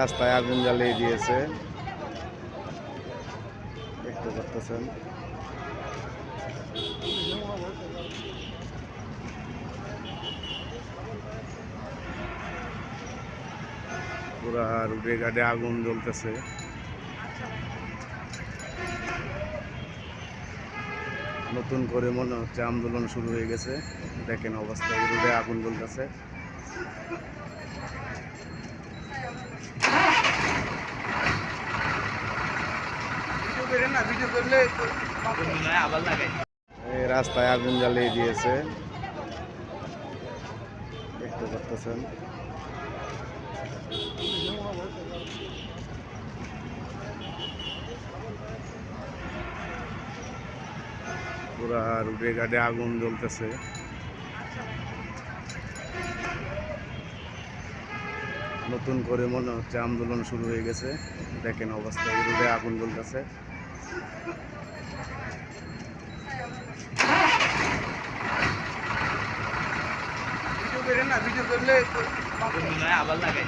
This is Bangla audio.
রাস্তায় আগুন জ্বালিয়ে দিয়েছে। দেখতে পাচ্ছেন। পুরা রুটে ঘাটে আগুন জ্বলতেছে। নতুন করে মনে হচ্ছে আন্দোলন শুরু হয়ে গেছে। দেখেন অবস্থা রোডে আগুন জ্বলতেছে। এই রাস্তায় আগুন জ্বালিয়ে দিয়েছে। দেখতে পাচ্ছেন। পুরা রুটে ঘাটে আগুন জ্বলতেছে। নতুন করে মনে হচ্ছে আন্দোলন শুরু হয়ে গেছে। দেখেন অবস্থা রোডে আগুন জ্বলতেছে। ভিডিও করলে আবার লাগাই।